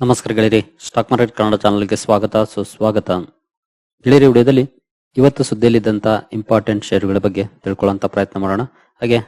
ನಮಸ್ಕಾರ ಗೆಳೆಯರಿ stock market Kannada ಚಾನಲ್ಗೆ ಸ್ವಾಗತ, ಸುಸ್ವಾಗತ. ಗೆಳೆಯರಿ ವಿಡಿಯೋದಲ್ಲಿ ಇವತ್ತು ಸುದ್ದಿಯಲ್ಲಿದ್ದಂತ ಇಂಪಾರ್ಟೆಂಟ್ ಶೇರುಗಳ ಬಗ್ಗೆ ತಿಳ್ಕೊಳ್ಳುವಂತ ಪ್ರಯತ್ನ ಮಾಡೋಣ. ಹಾಗೆ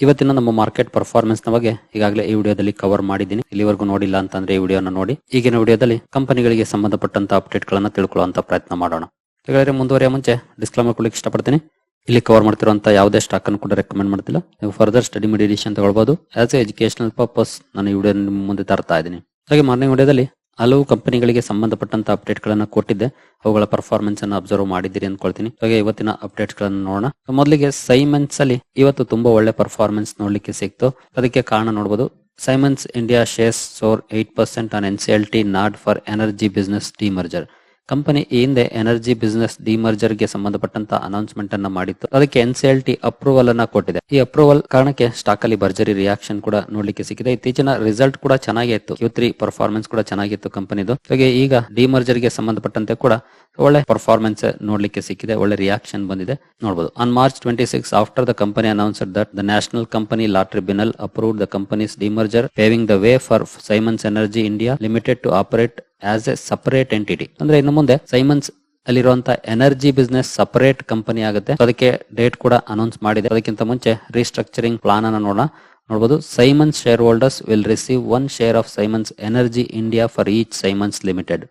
ಇವತ್ತಿನ ನಮ್ಮ ಮಾರ್ಕೆಟ್ ಪರ್ಫಾರ್ಮೆನ್ಸ್ನ ಬಗ್ಗೆ ಈಗಾಗಲೇ ಈ ವಿಡಿಯೋದಲ್ಲಿ ಕವರ್ ಮಾಡಿದ್ದೀನಿ. ಇಲ್ಲಿವರೆಗೂ ನೋಡಿಲ್ಲ ಅಂತಂದ್ರೆ ಈ ವಿಡಿಯೋನ ನೋಡಿ. ಈಗಿನ ವಿಡಿಯೋದಲ್ಲಿ ಕಂಪನಿಗಳಿಗೆ ಸಂಬಂಧಪಟ್ಟಂತ ಅಪ್ಡೇಟ್ ಗಳನ್ನ ತಿಳ್ಕೊಳ್ಳುವಂತ ಪ್ರಯತ್ನ ಮಾಡೋಣ. ಗೆಳೆಯರಿ ಮುಂದುವರಿಯ ಮುಂಚೆ ಡಿಸ್ಕ್ಲೈಮರ್ ಕೊಡ್ಲಿಕ್ಕೆ ಇಷ್ಟಪಡ್ತೀನಿ. ಇಲ್ಲಿ ಕವರ್ ಮಾಡ್ತಿರುವಂತ ಯಾವುದೇ ಸ್ಟಾಕ್ ಅನ್ನು ಕೂಡ ರೆಕಮೆಂಡ್ ಮಾಡ್ತಿಲ್ಲ. ನೀವು ಫರ್ದರ್ ಸ್ಟಡಿ ಮೆಡಿಟೇಷನ್ ತಗೊಳ್ಬಹುದು ಆಸ್ ಎ ಎಜುಕೇಶನಲ್ ಪರ್ಪಸ್ ನಾನು ಈ ವಿಡಿಯೋ ಮುಂದೆ ತರ್ತಾ ಇದ್ದೀನಿ. ಹಾಗೆ ಮಾರ್ನಿಂಗ್ ವಿಡಿಯೋದಲ್ಲಿ ಹಲವು ಕಂಪನಿಗಳಿಗೆ ಸಂಬಂಧಪಟ್ಟಂತ ಅಪ್ಡೇಟ್ ಗಳನ್ನ ಕೊಟ್ಟಿದ್ದೆ. ಅವುಗಳ ಪರ್ಫಾರ್ಮೆನ್ಸ್ ಅನ್ನು ಅಬ್ಸರ್ವ್ ಮಾಡಿದ್ದೀರಿ ಅನ್ಕೊಳ್ತೀನಿ. ಹಾಗೆ ಇವತ್ತಿನ ಅಪ್ಡೇಟ್ಸ್ ಗಳನ್ನ ನೋಡೋಣ ಮೊದಲಿಗೆ ಸೈಮನ್ಸ್ ಅಲ್ಲಿ ಇವತ್ತು ತುಂಬಾ ಒಳ್ಳೆ ಪರ್ಫಾರ್ಮೆನ್ಸ್ ನೋಡ್ಲಿಕ್ಕೆ ಸಿಕ್ತು. ಅದಕ್ಕೆ ಕಾರಣ ನೋಡಬಹುದು Siemens India shares soar eight percent on N C T nod for energy business demerger company ಹಿಂದೆ ಎನರ್ಜಿ ಬಿಸಿನೆಸ್ ಡಿಮರ್ಜರ್ಗೆ ಸಂಬಂಧಪಟ್ಟಂತ ಅನೌನ್ಸ್ಮೆಂಟ್ ಅನ್ನ ಮಾಡಿತ್ತು. ಅದಕ್ಕೆ N C L T approval ಅನ್ನ ಕೊಟ್ಟಿದೆ. ಈ ಅಪ್ರೂವಲ್ ಕಾರಣಕ್ಕೆ ಸ್ಟಾಕ್ ಅಲ್ಲಿ ಭರ್ಜರಿ ರಿಯಾಕ್ಷನ್ ಕೂಡ ನೋಡ್ಲಿಕ್ಕೆ ಸಿಕ್ಕಿದೆ. ಇತ್ತೀಚಿನ ರಿಸಲ್ಟ್ ಕೂಡ ಚೆನ್ನಾಗಿತ್ತು ಕ್ಯೂ ತ್ರೀ ಪರ್ಫಾರ್ಮೆನ್ಸ್ ಕೂಡ ಚೆನ್ನಾಗಿತ್ತು ಕಂಪನಿದು. ಹಾಗೆ ಈಗ ಡಿಮರ್ಜರ್ಗೆ ಸಂಬಂಧಪಟ್ಟಂತೆ ಕೂಡ ಒಳ್ಳೆ ಪರ್ಫಾರ್ಮೆನ್ಸ್ ನೋಡ್ಲಿಕ್ಕೆ ಸಿಕ್ಕಿದೆ. ಒಳ್ಳೆ ರಿಯಾಕ್ಷನ್ ಬಂದಿದೆ. ನೋಡಬಹುದು on March twenty six after the company announce that the national company law tribunal approve the companies demerger paving the way for Siemens energy India limited to operate as a separate entity ಅಂದ್ರೆ ಇನ್ನು ಮುಂದೆ Symons ಅಲ್ಲಿರುವಂತಹ energy business separate company ಆಗುತ್ತೆ. ಅದಕ್ಕೆ date ಕೂಡ announce ಮಾಡಿದೆ. ಅದಕ್ಕಿಂತ ಮುಂಚೆ ರೀಸ್ಟ್ರಕ್ಚರಿಂಗ್ ಪ್ಲಾನ್ ಅನ್ನ ನೋಡೋಣ. ನೋಡಬಹುದು Siemens share holders will receive one share of Siemens energy India for each Siemens limited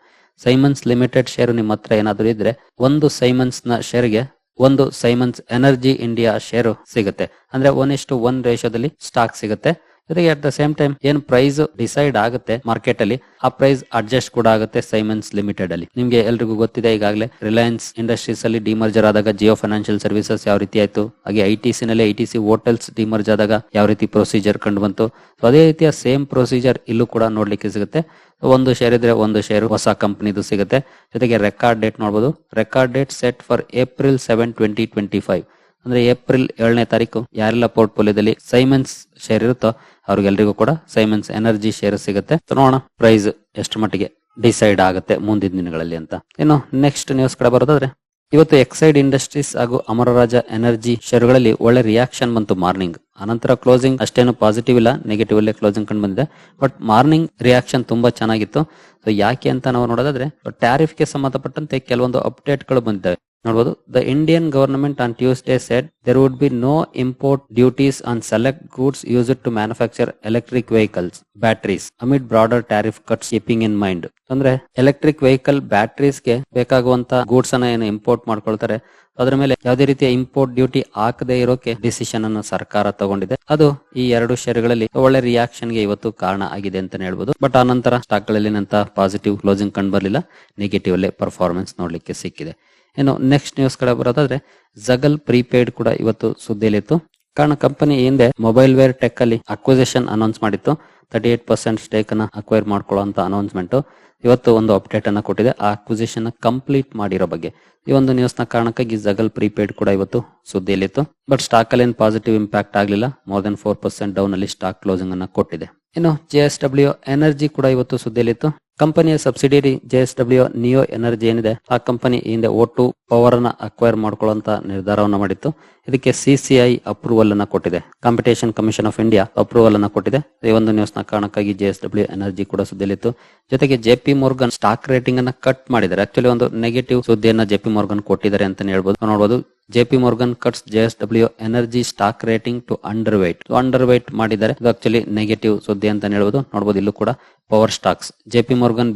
Siemens limited share ನಿಮ್ಮ ಹತ್ರ ಏನಾದರೂ ಇದ್ರೆ ಒಂದು ಸೈಮನ್ಸ್ನ ಶೇರ್ಗೆ ಒಂದು ಸೈಮನ್ಸ್ ಎನರ್ಜಿ ಇಂಡಿಯಾ ಶೇರು ಸಿಗುತ್ತೆ. ಅಂದ್ರೆ ಒನ್ ಇಷ್ಟು ಒನ್ ರೇಷೋದಲ್ಲಿ ಸ್ಟಾಕ್ ಸಿಗುತ್ತೆ. ಜೊತೆಗೆ ಅಟ್ ದ ಸೇಮ್ ಟೈಮ್ ಏನ್ ಪ್ರೈಸ್ ಡಿಸೈಡ್ ಆಗುತ್ತೆ ಮಾರ್ಕೆಟ್ ಅಲ್ಲಿ, ಆ ಪ್ರೈಸ್ ಅಡ್ಜಸ್ಟ್ ಕೂಡ ಆಗುತ್ತೆ ಸೈಮನ್ಸ್ ಲಿಮಿಟೆಡ್ ಅಲ್ಲಿ. ನಿಮ್ಗೆ ಎಲ್ರಿಗೂ ಗೊತ್ತಿದೆ, ಈಗಾಗಲೇ ರಿಲಯನ್ಸ್ ಇಂಡಸ್ಟ್ರೀಸ್ ಅಲ್ಲಿ ಡಿಮರ್ಜರ್ ಆದಾಗ ಜಿಯೋ ಫೈನಾನ್ಷಿಯಲ್ ಸರ್ವಿಸಸ್ ಯಾವ ರೀತಿ ಆಯ್ತು, ಹಾಗೆ ಐ ಟಿ ಸಿ ನಲ್ಲಿ I T C hotels demerge ಆದಾಗ ಯಾವ ರೀತಿ ಪ್ರೊಸೀಜರ್ ಕಂಡು ಬಂತು. ಅದೇ ರೀತಿಯ ಸೇಮ್ ಪ್ರೊಸೀಜರ್ ಇಲ್ಲೂ ಕೂಡ ನೋಡ್ಲಿಕ್ಕೆ ಸಿಗುತ್ತೆ. ಒಂದು ಶೇರ್ ಇದ್ರೆ ಒಂದು ಶೇರ್ ಹೊಸ ಕಂಪನಿದು ಸಿಗುತ್ತೆ. ಜೊತೆಗೆ ರೆಕಾರ್ಡ್ ಡೇಟ್ ನೋಡಬಹುದು record date set for April seven twenty twenty five ಅಂದ್ರೆ ಏಪ್ರಿಲ್ ಏಳನೇ ತಾರೀಕು ಯಾರೆಲ್ಲ ಪೋರ್ಟ್ಫೋಲಿಯೋದಲ್ಲಿ ಸೈಮನ್ಸ್ ಶೇರ್ ಇರುತ್ತೋ ಅವ್ರಿಗೆಲ್ರಿಗೂ ಕೂಡ ಸೈಮನ್ಸ್ ಎನರ್ಜಿ ಶೇರ್ ಸಿಗುತ್ತೆ. ನೋಡೋಣ ಪ್ರೈಸ್ ಎಷ್ಟು ಮಟ್ಟಿಗೆ ಡಿಸೈಡ್ ಆಗುತ್ತೆ ಮುಂದಿನ ದಿನಗಳಲ್ಲಿ ಅಂತ. ಇನ್ನು ನೆಕ್ಸ್ಟ್ ನ್ಯೂಸ್ ಕಡೆ ಬರೋದಾದ್ರೆ, ಇವತ್ತು ಎಕ್ಸೈಡ್ ಇಂಡಸ್ಟ್ರೀಸ್ ಹಾಗೂ ಅಮರರಾಜ ಎನರ್ಜಿ ಶೇರುಗಳಲ್ಲಿ ಒಳ್ಳೆ ರಿಯಾಕ್ಷನ್ ಬಂತು ಮಾರ್ನಿಂಗ್. ಅನಂತರ ಕ್ಲೋಸಿಂಗ್ ಅಷ್ಟೇನು ಪಾಸಿಟಿವ್ ಇಲ್ಲ ನೆಗೆಟಿವ್ ಅಲ್ಲೇ ಕ್ಲೋಸಿಂಗ್ ಕಂಡು ಬಂದಿದೆ. ಬಟ್ ಮಾರ್ನಿಂಗ್ ರಿಯಾಕ್ಷನ್ ತುಂಬಾ ಚೆನ್ನಾಗಿತ್ತು. ಸೊ ಯಾಕೆ ಅಂತ ನಾವು ನೋಡೋದಾದ್ರೆ ಟ್ಯಾರಿಫ್ಗೆ ಸಂಬಂಧಪಟ್ಟಂತೆ ಕೆಲವೊಂದು ಅಪ್ಡೇಟ್ಗಳು ಬಂದಿದ್ದಾವೆ. ನೋಡಬಹುದು the Indian government on Tuesday said there would be no import duties on select goods use to manufacture electric vehicles batteries amid broader tariff cuts keeping in mind ಅಂದ್ರೆ ಎಲೆಕ್ಟ್ರಿಕ್ ವೆಹಿಕಲ್ ಬ್ಯಾಟರೀಸ್ಗೆ ಬೇಕಾಗುವಂತ ಗೂಡ್ಸ್ ಅನ್ನ ಏನು import ಮಾಡ್ಕೊಳ್ತಾರೆ. ಅದರ ಮೇಲೆ ಯಾವುದೇ ರೀತಿಯ ಇಂಪೋರ್ಟ್ ಡ್ಯೂಟಿ ಹಾಕದೇ ಇರೋಕೆ ಡಿಸಿಷನ್ ಅನ್ನು ಸರ್ಕಾರ ತಗೊಂಡಿದೆ. ಅದು ಈ ಎರಡು ಶೇರ್ಗಳಲ್ಲಿ ಒಳ್ಳೆ ರಿಯಾಕ್ಷನ್ಗೆ ಇವತ್ತು ಕಾರಣ ಆಗಿದೆ ಅಂತ ಹೇಳ್ಬೋದು. ಬಟ್ ಆ ನಂತರ ಸ್ಟಾಕ್ಗಳಲ್ಲಿ ಪಾಸಿಟಿವ್ ಕ್ಲೋಸಿಂಗ್ ಕಂಡು ಬರಲಿಲ್ಲ. ನೆಗೆಟಿವ್ ಅಲ್ಲೇ ಪರ್ಫಾರ್ಮೆನ್ಸ್ ನೋಡ್ಲಿಕ್ಕೆ ಸಿಕ್ಕಿದೆ. ಇನ್ನು ನೆಕ್ಸ್ಟ್ ನ್ಯೂಸ್ ಕಡೆ ಬರೋದಾದ್ರೆ ಜಗಲ್ ಪ್ರೀಪೇಯ್ಡ್ ಕೂಡ ಇವತ್ತು ಸುದ್ದಿಯಲ್ಲಿತ್ತು. ಕಾರಣ ಕಂಪನಿ ಹಿಂದೆ ಮೊಬೈಲ್ ವೇರ್ ಟೆಕ್ ಅಲ್ಲಿ ಅಕ್ವಿಸೇಷನ್ ಅನೌನ್ಸ್ ಮಾಡಿತ್ತು. ತರ್ಟಿ ಏಟ್ ಪರ್ಸೆಂಟ್ ಸ್ಟೇಕ್ ಅನ್ನ ಅಕ್ವೈರ್ ಮಾಡ್ಕೊಳ್ಳುವಂತ ಅನೌನ್ಸ್ಮೆಂಟ್ ಇವತ್ತು ಒಂದು ಅಪ್ಡೇಟ್ ಅನ್ನ ಕೊಟ್ಟಿದೆ. ಆ ಅಕ್ವಿಸೇಷನ್ ಕಂಪ್ಲೀಟ್ ಮಾಡಿರೋ ಬಗ್ಗೆ. ಈ ಒಂದು ನ್ಯೂಸ್ನ ಕಾರಣಕ್ಕಾಗಿ ಜಗಲ್ ಪ್ರೀಪೇಯ್ಡ್ ಕೂಡ ಇವತ್ತು ಸುದ್ದಿಯಲ್ಲಿತ್ತು. ಬಟ್ ಸ್ಟಾಕ್ ಅಲ್ಲಿ ಏನು ಪಾಸಿಟಿವ್ ಇಂಪ್ಯಾಕ್ಟ್ ಆಗಲಿಲ್ಲ. More than four percent down ಅಲ್ಲಿ ಸ್ಟಾಕ್ ಕ್ಲೋಸಿಂಗ್ ಅನ್ನ ಕೊಟ್ಟಿದೆ. ಇನ್ನು ಜೆ ಎಸ್ ಡಬ್ಲ್ಯೂ ಎನರ್ಜಿ ಕೂಡ ಇವತ್ತು ಸುದ್ದಿಯಲ್ಲಿತ್ತು. ಕಂಪನಿಯ subsidiary J S W neo energy ಏನಿದೆ, ಆ ಕಂಪನಿ ಹಿಂದೆ ಒಟ್ಟು ಪವರ್ ಅನ್ನ ಅಕ್ವೈರ್ ಮಾಡ್ಕೊಳ್ಳುವಂತ ನಿರ್ಧಾರವನ್ನು ಮಾಡಿತ್ತು. ಇದಕ್ಕೆ ಸಿಸಿಐ ಅಪ್ರೂವಲ್ ಅನ್ನ ಕೊಟ್ಟಿದೆ. Competition commission of India approval ಅನ್ನ ಕೊಟ್ಟಿದೆ. ಈ ಒಂದು ನ್ಯೂಸ್ನ ಕಾರಣಕ್ಕಾಗಿ ಜೆ ಎಸ್ ಡಬ್ಲ್ಯೂ ಎನರ್ಜಿ ಕೂಡ ಸುದ್ದಿಲಿತ್ತು ಜೊತೆಗೆ J P Morgan stock rating ಅನ್ನ ಕಟ್ ಮಾಡಿದ್ದಾರೆ. ಆಕ್ಚುಲಿ ಒಂದು ನೆಗೆಟಿವ್ ಸುದ್ದಿಯನ್ನ ಜೆ ಪಿ ಮೋರ್ಗನ್ ಕೊಟ್ಟಿದ್ದಾರೆ ಅಂತ ಹೇಳ್ಬೋದು. ನೋಡಬಹುದು J P Morgan cuts J S W energy stock rating to underweight underweight ಮಾಡಿದ್ದಾರೆ. ಇದು ಆಕ್ಚುಲಿ ನೆಗೆಟಿವ್ ಸುದ್ದಿ ಅಂತ ಹೇಳ್ಬೋದು. ನೋಡಬಹುದು ಇಲ್ಲೂ ಕೂಡ. Power stocks JP Morgan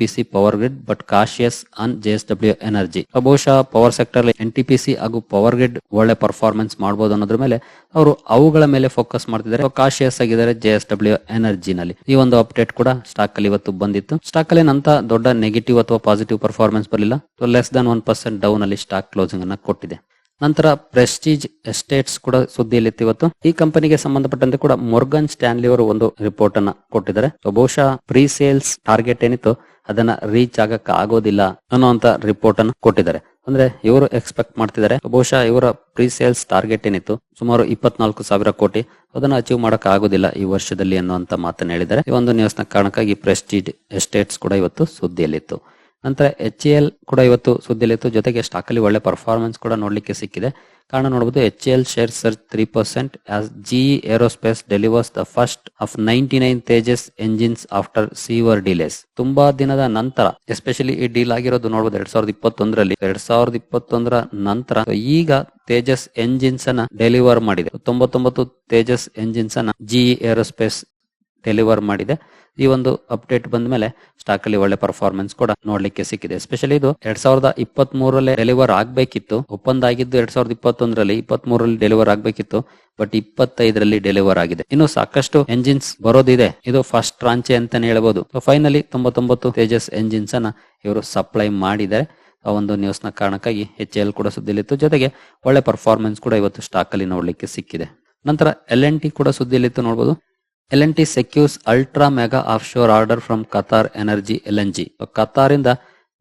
P C power grid but cautious J S W energy ಬಹುಶಃ power sector N T P C ಹಾಗೂ ಪವರ್ ಗ್ರಿಡ್ ಒಳ್ಳೆ ಪರ್ಫಾರ್ಮೆನ್ಸ್ ಮಾಡಬಹುದು ಅನ್ನೋದ್ರ ಮೇಲೆ ಅವರು ಅವುಗಳ ಮೇಲೆ ಫೋಕಸ್ ಮಾಡ್ತಿದ್ದಾರೆ. ಕಾಶಿಯಸ್ ಆಗಿದ್ದಾರೆ ಜೆ ಡಬ್ಲ್ಯೂ ಎನರ್ಜಿ ನಲ್ಲಿ. ಈ ಒಂದು ಅಪ್ಡೇಟ್ ಕೂಡ ಸ್ಟಾಕ್ ಅಲ್ಲಿ ಇವತ್ತು ಬಂದಿತ್ತು. ಸ್ಟಾಕ್ ಅಲ್ಲಿ ನಂತ ದೊಡ್ಡ ನೆಗೆಟಿವ್ ಅಥವಾ ಪಾಸಿಟಿವ್ ಪರ್ಫಾರ್ಮೆನ್ಸ್ ಬರಲಿಲ್ಲ. Less than one percent down ಅಲ್ಲಿ ಸ್ಟಾಕ್ ಕ್ಲೋಸಿಂಗ್ ಅನ್ನ ಕೊಟ್ಟಿದೆ. ನಂತರ ಪ್ರೆಸ್ಟೀಜ್ ಎಸ್ಟೇಟ್ಸ್ ಕೂಡ ಸುದ್ದಿಯಲ್ಲಿತ್ತು ಇವತ್ತು. ಈ ಕಂಪನಿಗೆ ಸಂಬಂಧಪಟ್ಟಂತೆ ಕೂಡ ಮೊರ್ಗನ್ ಸ್ಟ್ಯಾನ್ಲಿ ಅವರು ಒಂದು ರಿಪೋರ್ಟ್ ಅನ್ನ ಕೊಟ್ಟಿದ್ದಾರೆ. ಬಹುಶಃ ಪ್ರೀ ಸೇಲ್ಸ್ ಟಾರ್ಗೆಟ್ ಏನಿತ್ತು ಅದನ್ನ ರೀಚ್ ಆಗಕ್ಕೆ ಆಗೋದಿಲ್ಲ ಅನ್ನುವಂತ ರಿಪೋರ್ಟ್ ಅನ್ನು ಕೊಟ್ಟಿದ್ದಾರೆ. ಅಂದ್ರೆ ಇವರು ಎಕ್ಸ್ಪೆಕ್ಟ್ ಮಾಡ್ತಿದ್ದಾರೆ. ಬಹುಶಃ ಇವರ ಪ್ರೀ ಸೇಲ್ಸ್ ಟಾರ್ಗೆಟ್ ಏನಿತ್ತು ಸುಮಾರು ಇಪ್ಪತ್ನಾಲ್ಕು ಸಾವಿರ ಕೋಟಿ. ಅದನ್ನ ಅಚೀವ್ ಮಾಡಕ್ ಆಗೋದಿಲ್ಲ ಈ ವರ್ಷದಲ್ಲಿ ಅನ್ನುವಂತ ಮಾತನ್ನ ಹೇಳಿದ್ದಾರೆ. ಈ ಒಂದು ನ್ಯೂಸ್ನ ಕಾರಣಕ್ಕಾಗಿ ಪ್ರೆಸ್ಟೀಜ್ ಎಸ್ಟೇಟ್ಸ್ ಕೂಡ ಇವತ್ತು ಸುದ್ದಿಯಲ್ಲಿತ್ತು. ನಂತರ ಎಚ್ ಎಲ್ ಕೂಡ ಇವತ್ತು ಸುದ್ದಿಲಿತ್ತು ಜೊತೆಗೆ ಸ್ಟಾಕ್ ಅಲ್ಲಿ ಒಳ್ಳೆ ಪರ್ಫಾರ್ಮೆನ್ಸ್ ಕೂಡ ನೋಡ್ಲಿಕ್ಕೆ ಸಿಕ್ಕಿದೆ. ಕಾರಣ ನೋಡಬಹುದು H L share surge three percent as G aerospace delivers the first of ninety nine Tejas engines after severe delays ತುಂಬಾ ದಿನದ ನಂತರ ಎಸ್ಪೆಷಲಿ ಈ ಡೀಲ್ ಆಗಿರೋದು ನೋಡಬಹುದು ಎರಡ್ ಸಾವಿರದ ಇಪ್ಪತ್ತೊಂದರಲ್ಲಿ. ಎರಡ್ ಸಾವಿರದ ಇಪ್ಪತ್ತೊಂದರ ನಂತರ ಈಗ ತೇಜಸ್ ಎಂಜಿನ್ಸ್ ಅನ್ನ ಡೆಲಿವರ್ ಮಾಡಿದೆ. ತೊಂಬತ್ತೊಂಬತ್ತು ತೇಜಸ್ ಎಂಜಿನ್ಸ್ ಅನ್ನ ಜಿ ಏರೋಸ್ಪೇಸ್ ಡೆಲಿವರ್ ಮಾಡಿದೆ. ಈ ಒಂದು ಅಪ್ಡೇಟ್ ಬಂದ ಮೇಲೆ ಸ್ಟಾಕ್ ಅಲ್ಲಿ ಒಳ್ಳೆ ಪರ್ಫಾರ್ಮೆನ್ಸ್ ಕೂಡ ನೋಡ್ಲಿಕ್ಕೆ ಸಿಕ್ಕಿದೆ. ಎಸ್ಪೆಷಲಿ ಇದು ಎರಡ್ ಸಾವಿರದ ಇಪ್ಪತ್ತ್ ಮೂರಲ್ಲೇ ಡೆಲಿವರ್ ಆಗ್ಬೇಕಿತ್ತು. ಒಪ್ಪಂದ ಆಗಿದ್ದು ಎರಡ್ ಸಾವಿರದ ಇಪ್ಪತ್ತೊಂದರಲ್ಲಿ ಇಪ್ಪತ್ತ್ ಮೂರಲ್ಲಿ ಡೆಲಿವರ್ ಆಗ್ಬೇಕಿತ್ತು. ಬಟ್ ಇಪ್ಪತ್ತೈದರಲ್ಲಿ ಡೆಲಿವರ್ ಆಗಿದೆ. ಇನ್ನು ಸಾಕಷ್ಟು ಎಂಜಿನ್ಸ್ ಬರೋದಿದೆ. ಇದು ಫಸ್ಟ್ ರಾಂಚೆ ಅಂತಾನೆ ಹೇಳ್ಬೋದು. ಫೈನಲಿ ತೊಂಬತ್ತೊಂಬತ್ತು ತೇಜಸ್ ಎಂಜಿನ್ಸ್ ಅನ್ನ ಇವರು ಸಪ್ಲೈ ಮಾಡಿದ್ದಾರೆ. ಆ ಒಂದು ನ್ಯೂಸ್ನ ಕಾರಣಕ್ಕಾಗಿ ಎಚ್ ಎಲ್ ಕೂಡ ಸುದ್ದಿಲಿತ್ತು. ಜೊತೆಗೆ ಒಳ್ಳೆ ಪರ್ಫಾರ್ಮೆನ್ಸ್ ಕೂಡ ಇವತ್ತು ಸ್ಟಾಕ್ ಅಲ್ಲಿ ನೋಡ್ಲಿಕ್ಕೆ ಸಿಕ್ಕಿದೆ. ನಂತರ ಎಲ್ ಎನ್ ಟಿ ಕೂಡ ಸುದ್ದಿಲಿತ್ತು ನೋಡಬಹುದು L N T secures ultra mega offshore order from Qatar energy L N G Qatar ಇಂದ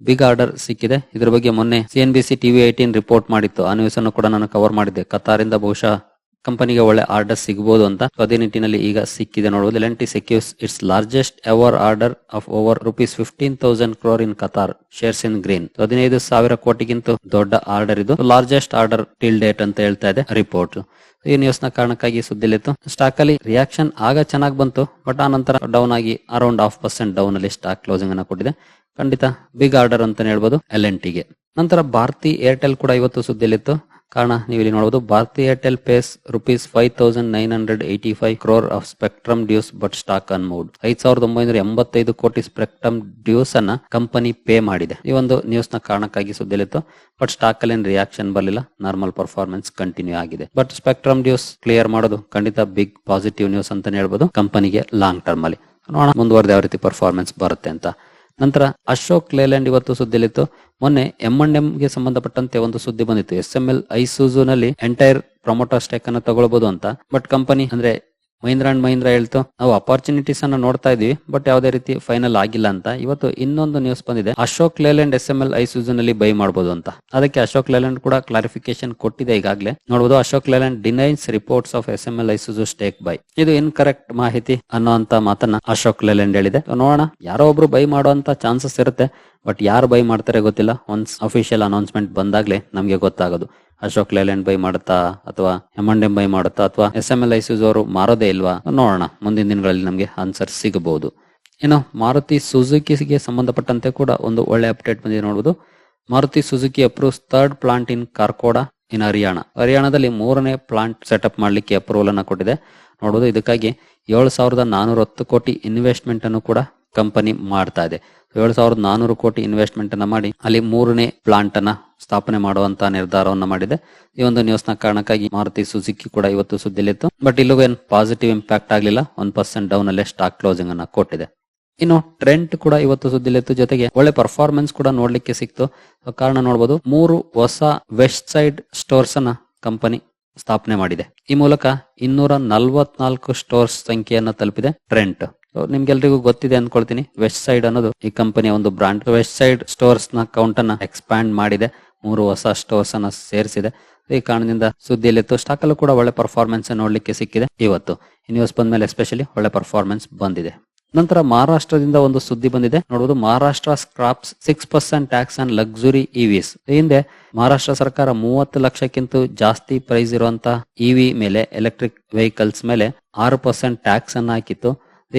ಬಿಗ್ ಆರ್ಡರ್ ಸಿಕ್ಕಿದೆ. ಇದರ ಬಗ್ಗೆ ಮೊನ್ನೆ CN B C TV eighteen report ಮಾಡಿತ್ತು. ಆ ನ್ಯೂಸ್ ಅನ್ನು ಕೂಡ ನಾನು ಕವರ್ ಮಾಡಿದ್ದೆ. ಕತಾರ್ ಇಂದ ಬಹುಶಃ ಕಂಪನಿಗೆ ಒಳ್ಳೆ ಆರ್ಡರ್ ಸಿಗಬಹುದು ಅಂತ. ಅದೇ ನಿಟ್ಟಿನಲ್ಲಿ ಈಗ ಸಿಕ್ಕಿದೆ ನೋಡಬಹುದು L N T secures its largest ever order of over rupees fifteen thousand crore in Qatar shares in green ಹದಿನೈದು ಸಾವಿರ ಕೋಟಿಗಿಂತ ದೊಡ್ಡ ಆರ್ಡರ್ ಇದು. ಲಾರ್ಜೆಸ್ಟ್ ಆರ್ಡರ್ ಟಿಲ್ ಡೇಟ್ ಅಂತ ಹೇಳ್ತಾ ಇದೆ ರಿಪೋರ್ಟ್ ಈ ನ್ಯೂಸ್ನ ಕಾರಣಕ್ಕಾಗಿ ಸುದ್ದಿಲಿತ್ತು ಸ್ಟಾಕ್ ಅಲ್ಲಿ ರಿಯಾಕ್ಷನ್ ಆಗ ಚೆನ್ನಾಗಿ ಬಂತು ಬಟ್ ಆ ನಂತರ ಡೌನ್ ಆಗಿ ಅರೌಂಡ್ ಹಾಫ್ ಪರ್ಸೆಂಟ್ ಡೌನ್ ಅಲ್ಲಿ ಸ್ಟಾಕ್ ಕ್ಲೋಸಿಂಗ್ ಅನ್ನ ಕೊಟ್ಟಿದೆ. ಖಂಡಿತ ಬಿಗ್ ಆರ್ಡರ್ ಅಂತಾನೆ ಹೇಳ್ಬೋದು ಎಲ್ ಎನ್ ಟಿಗೆ ನಂತರ ಭಾರತಿ ಏರ್ಟೆಲ್ ಕೂಡ ಇವತ್ತು ಸುದ್ದಿಲಿತ್ತು ಕಾರಣ ನೀವು ಇಲ್ಲಿ ನೋಡಬಹುದು Bharti Airtel pays rupees five thousand nine hundred eighty five crore of spectrum dues, but stock unmoved ಐದ್ ಸಾವಿರದ ಒಂಬೈನೂರ ಎಂಬತ್ತೈದು ಕೋಟಿ ಸ್ಪೆಕ್ಟ್ರಮ್ ಡ್ಯೂಸ್ ಅನ್ನ ಕಂಪನಿ ಪೇ ಮಾಡಿದೆ. ಈ ಒಂದು ನ್ಯೂಸ್ನ ಕಾರಣಕ್ಕಾಗಿ ಸುದ್ದಿಲಿತ್ತು ಬಟ್ ಸ್ಟಾಕ್ ಅಲ್ಲಿ ರಿಯಾಕ್ಷನ್ ಬರಲಿಲ್ಲ, ನಾರ್ಮಲ್ ಪರ್ಫಾರ್ಮೆನ್ಸ್ ಕಂಟಿನ್ಯೂ ಆಗಿದೆ. ಬಟ್ ಸ್ಪೆಕ್ಟ್ರಮ್ ಡ್ಯೂಸ್ ಕ್ಲಿಯರ್ ಮಾಡೋದು ಖಂಡಿತ ಬಿಗ್ ಪಾಸಿಟಿವ್ ನ್ಯೂಸ್ ಅಂತಾನೆ ಹೇಳ್ಬೋದು, ಕಂಪನಿಗೆ ಲಾಂಗ್ ಟರ್ಮ್ ಅಲ್ಲಿ ನೋಡೋಣ ಮುಂದುವರೆದ ಯಾವ ರೀತಿ ಪರ್ಫಾರ್ಮೆನ್ಸ್ ಬರುತ್ತೆ ಅಂತ. ನಂತರ ಅಶೋಕ್ ಲೇಲ್ಯಾಂಡ್ ಇವತ್ತು ಸುದ್ದಿಯಲ್ಲಿತ್ತು. ಮೊನ್ನೆ ಎಂ ಅಂಡ್ ಎಂ ಗೆ ಸಂಬಂಧಪಟ್ಟಂತೆ ಒಂದು ಸುದ್ದಿ ಬಂದಿತ್ತು. ಎಸ್ ಎಂ ಎಲ್ ಐಸೂಜು ನಲ್ಲಿ ಎಂಟೈರ್ ಪ್ರಮೋಟರ್ ಸ್ಟೇಕ್ ಅನ್ನ ತಗೊಳ್ಬಹುದು ಅಂತ. ಬಟ್ ಕಂಪನಿ ಅಂದ್ರೆ ಮಹೀಂದ್ರ ಅಂಡ್ ಮಹೀಂದ್ರ ಹೇಳ್ತು, ನಾವು ಅಪಾರ್ಚುನಿಟೀಸ್ ಅನ್ನ ನೋಡ್ತಾ ಇದೀವಿ ಬಟ್ ಯಾವುದೇ ರೀತಿ ಫೈನಲ್ ಆಗಿಲ್ಲ ಅಂತ. ಇವತ್ತು ಇನ್ನೊಂದು ನ್ಯೂಸ್ ಬಂದಿದೆ, ಅಶೋಕ್ ಲೇಲ್ಯಾಂಡ್ ಎಸ್ ಎಂ ಎಲ್ನಲ್ಲಿ ಬೈ ಮಾಡಬಹುದು ಅಂತ. ಅದಕ್ಕೆ ಅಶೋಕ್ ಲೇಲ್ಯಾಂಡ್ ಕೂಡ ಕ್ಲಾರಿಫಿಕೇಶನ್ ಕೊಟ್ಟಿದೆ ಈಗಾಗಲೇ. ನೋಡಬಹುದು Ashok Leyland denies reports of S M L Isuzu stake buy ಇದು ಇನ್ಕರೆಕ್ಟ್ ಮಾಹಿತಿ ಅನ್ನೋಂತ ಮಾತನ್ನ ಅಶೋಕ್ ಲೇಲ್ಯಾಂಡ್ ಹೇಳಿದೆ. ನೋಡೋಣ, ಯಾರೋ ಒಬ್ರು ಬೈ ಮಾಡುವಂತ ಚಾನ್ಸಸ್ ಇರುತ್ತೆ. ಬಟ್ ಯಾರು ಬೈ ಮಾಡ್ತಾರೆ ಗೊತ್ತಿಲ್ಲ. ಒನ್ಸ್ ಅಫಿಷಿಯಲ್ ಅನೌನ್ಸ್ಮೆಂಟ್ ಬಂದಾಗ್ಲೇ ನಮ್ಗೆ ಗೊತ್ತಾಗೋದು. ಅಶೋಕ್ ಲೇಲ್ಯಾಂಡ್ ಬೈ ಮಾಡುತ್ತಾ, ಅಥವಾ ಎಂ ಅಂಡ್ ಎಂ ಬೈ ಮಾಡುತ್ತಾ, ಅಥವಾ ಎಸ್ ಎಂ ಎಲ್ ಐಸೂಸ್ ಅವರು ಮಾರೋದೇ ಇಲ್ವಾ? ನೋಡೋಣ. ಮುಂದಿನ ದಿನಗಳಲ್ಲಿ ನಮಗೆ ಆನ್ಸರ್ ಸಿಗಬಹುದು. ಇನ್ನು ಮಾರುತಿ ಸುಜುಕಿಗೆ ಸಂಬಂಧಪಟ್ಟಂತೆ ಕೂಡ ಒಂದು ಒಳ್ಳೆ ಅಪ್ಡೇಟ್ ಬಂದಿದೆ ನೋಡಬಹುದು Maruti Suzuki approves third plant in Kharkhoda in Haryana ಹರಿಯಾಣದಲ್ಲಿ ಮೂರನೇ ಪ್ಲಾಂಟ್ ಸೆಟಪ್ ಮಾಡಲಿಕ್ಕೆ ಅಪ್ರೂವಲ್ ಅನ್ನು ಕೊಟ್ಟಿದೆ. ನೋಡಬಹುದು ಇದಕ್ಕಾಗಿ ಏಳು ಸಾವಿರದ ನಾನೂರ ಹತ್ತು ಕೋಟಿ ಇನ್ವೆಸ್ಟ್ಮೆಂಟ್ ಅನ್ನು ಕೂಡ ಕಂಪನಿ ಮಾಡ್ತಾ ಇದೆ. ಏಳು ಸಾವಿರದ ನಾನೂರು ಕೋಟಿ ಇನ್ವೆಸ್ಟ್ಮೆಂಟ್ ಅನ್ನ ಮಾಡಿ ಅಲ್ಲಿ ಮೂರನೇ ಪ್ಲಾಂಟ್ ಅನ್ನ ಸ್ಥಾಪನೆ ಮಾಡುವಂತ ನಿರ್ಧಾರವನ್ನು ಮಾಡಿದೆ. ಈ ಒಂದು ನ್ಯೂಸ್ನ ಕಾರಣಕ್ಕಾಗಿ ಮಾರುತಿ ಸುಜುಕಿ ಕೂಡ ಇವತ್ತು ಸುದ್ದಿಲಿತ್ತು ಬಟ್ ಇಲ್ಲೂ ಏನ್ ಪಾಸಿಟಿವ್ ಇಂಪ್ಯಾಕ್ಟ್ ಆಗಲಿಲ್ಲ. ಒನ್ ಪರ್ಸೆಂಟ್ ಡೌನ್ ಅಲ್ಲೇ ಸ್ಟಾಕ್ ಕ್ಲೋಸಿಂಗ್ ಅನ್ನ ಕೊಟ್ಟಿದೆ. ಇನ್ನು ಟ್ರೆಂಟ್ ಕೂಡ ಇವತ್ತು ಸುದ್ದಿಲಿತ್ತು ಜೊತೆಗೆ ಒಳ್ಳೆ ಪರ್ಫಾರ್ಮೆನ್ಸ್ ಕೂಡ ನೋಡ್ಲಿಕ್ಕೆ ಸಿಕ್ತು. ಕಾರಣ ನೋಡಬಹುದು ಮೂರು ಹೊಸ ವೆಸ್ಟ್ ಸೈಡ್ ಸ್ಟೋರ್ಸ್ ಅನ್ನ ಕಂಪನಿ ಸ್ಥಾಪನೆ ಮಾಡಿದೆ. ಈ ಮೂಲಕ ಇನ್ನೂರ ನಲ್ವತ್ನಾಲ್ಕು ಸ್ಟೋರ್ಸ್ ಸಂಖ್ಯೆಯನ್ನ ತಲುಪಿದೆ ಟ್ರೆಂಟ್ ನಿಮ್ಗೆಲ್ರಿಗೂ ಗೊತ್ತಿದೆ ಅನ್ಕೊಳ್ತೀನಿ. ವೆಸ್ಟ್ ಸೈಡ್ ಅನ್ನೋದು ಈ ಕಂಪನಿಯ ಒಂದು ಬ್ರಾಂಡ್ ವೆಸ್ಟ್ ಸೈಡ್ ಸ್ಟೋರ್ಸ್ನ ಕೌಂಟ್ ಅನ್ನ ಎಕ್ಸ್ಪ್ಯಾಂಡ್ ಮಾಡಿದೆ. ಮೂರು ಹೊಸ ಸ್ಟೋರ್ಸ್ ಅನ್ನ ಸೇರಿಸಿದೆ. ಈ ಕಾರಣದಿಂದ ಸುದ್ದಿಯಲ್ಲಿತ್ತು ಸ್ಟಾಕ್ ಅಲ್ಲೂ ಕೂಡ ಒಳ್ಳೆ ಪರ್ಫಾರ್ಮೆನ್ಸ್ ನೋಡ್ಲಿಕ್ಕೆ ಸಿಕ್ಕಿದೆ ಇವತ್ತು. ಈ ಬಂದ ಮೇಲೆ ಎಸ್ಪೆಷಲಿ ಒಳ್ಳೆ ಪರ್ಫಾರ್ಮೆನ್ಸ್ ಬಂದಿದೆ. ನಂತರ ಮಹಾರಾಷ್ಟ್ರದಿಂದ ಒಂದು ಸುದ್ದಿ ಬಂದಿದೆ. ನೋಡುವುದು Maharashtra scraps six percent tax on luxury EVs ಹಿಂದೆ ಮಹಾರಾಷ್ಟ್ರ ಸರ್ಕಾರ ಮೂವತ್ತು ಲಕ್ಷಕ್ಕಿಂತ ಜಾಸ್ತಿ ಪ್ರೈಸ್ ಇರುವಂತಹ ಇವಿ ಮೇಲೆ ಎಲೆಕ್ಟ್ರಿಕ್ ವೆಹಿಕಲ್ಸ್ ಮೇಲೆ ಆರು ಪರ್ಸೆಂಟ್ ಟ್ಯಾಕ್ಸ್ ಅನ್ನ ಹಾಕಿತ್ತು.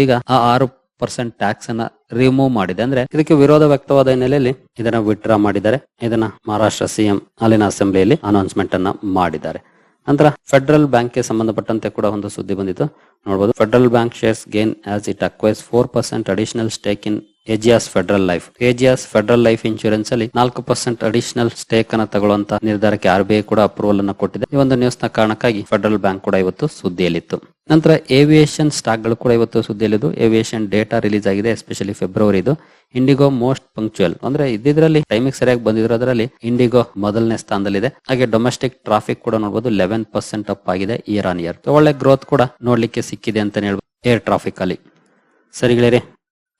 ಈಗ ಆ ಆರು ಪರ್ಸೆಂಟ್ ಟ್ಯಾಕ್ಸ್ ಅನ್ನ ರಿಮೂವ್ ಮಾಡಿದೆ. ಅಂದ್ರೆ ಇದಕ್ಕೆ ವಿರೋಧ ವ್ಯಕ್ತವಾದ ಹಿನ್ನೆಲೆಯಲ್ಲಿ ಇದನ್ನ ವಿತ್ಡ್ರಾ ಮಾಡಿದ್ದಾರೆ. ಇದನ್ನ ಮಹಾರಾಷ್ಟ್ರ ಸಿಎಂ ಅಲ್ಲಿನ ಅಸೆಂಬ್ಲಿಯಲ್ಲಿ ಅನೌನ್ಸ್ಮೆಂಟ್ ಅನ್ನ ಮಾಡಿದ್ದಾರೆ. ನಂತರ ಫೆಡರಲ್ ಬ್ಯಾಂಕ್ಗೆ ಸಂಬಂಧಪಟ್ಟಂತೆ ಕೂಡ ಒಂದು ಸುದ್ದಿ ಬಂದಿತ್ತು. ನೋಡಬಹುದು Federal Bank shares gain as it acquires four percent additional stake in Ageas Federal Life. Ageas Federal Life insurance ಅಲ್ಲಿ ನಾಲ್ಕು ಪರ್ಸೆಂಟ್ ಅಡಿಷನಲ್ ಸ್ಟೇಕ್ ಅನ್ನ ತಗೊಳ್ಳುವಂತ ನಿರ್ಧಾರಕ್ಕೆ ಆರ್ ಬಿ ಐ ಕೂಡ ಅಪ್ರೂವಲ್ ಅನ್ನ ಕೊಟ್ಟಿದೆ. ಈ ಒಂದು ನ್ಯೂಸ್ನ ಕಾರಣಕ್ಕಾಗಿ ಫೆಡರಲ್ ಬ್ಯಾಂಕ್ ಕೂಡ ಇವತ್ತು ಸುದ್ದಿಯಲ್ಲಿತ್ತು. ನಂತರ ಏವಿಯೇಷನ್ ಸ್ಟಾಕ್ಗಳು ಕೂಡ ಇವತ್ತು ಸುದ್ದಿಯಲ್ಲಿದ್ದು. ಏವಿಯೇಷನ್ ಡೇಟಾ ರಿಲೀಸ್ ಆಗಿದೆ, ಎಸ್ಪೆಷಲಿ ಫೆಬ್ರವರಿ ಇದು ಇಂಡಿಗೋ ಮೋಸ್ಟ್ ಪಂಕ್ಚುಯಲ್. ಅಂದ್ರೆ ಇದ್ದಿದ್ರಲ್ಲಿ ಟೈಮಿಗೆ ಸರಿಯಾಗಿ ಬಂದಿದ್ರು. ಅದರಲ್ಲಿ ಇಂಡಿಗೋ ಮೊದಲನೇ ಸ್ಥಾನದಲ್ಲಿದೆ. ಹಾಗೆ ಡೊಮೆಸ್ಟಿಕ್ ಟ್ರಾಫಿಕ್ ಕೂಡ ನೋಡಬಹುದು ಲೆವೆನ್ ಪರ್ಸೆಂಟ್ ಅಪ್ ಆಗಿದೆ ಇಯರ್ ಆನ್ ಇಯರ್. ಒಳ್ಳೆ ಗ್ರೋತ್ ಕೂಡ ನೋಡ್ಲಿಕ್ಕೆ ಸಿಕ್ಕಿದೆ ಅಂತ ಹೇಳ್ಬೋದು ಏರ್ ಟ್ರಾಫಿಕ್ ಅಲ್ಲಿ. ಸರಿಗಳೇ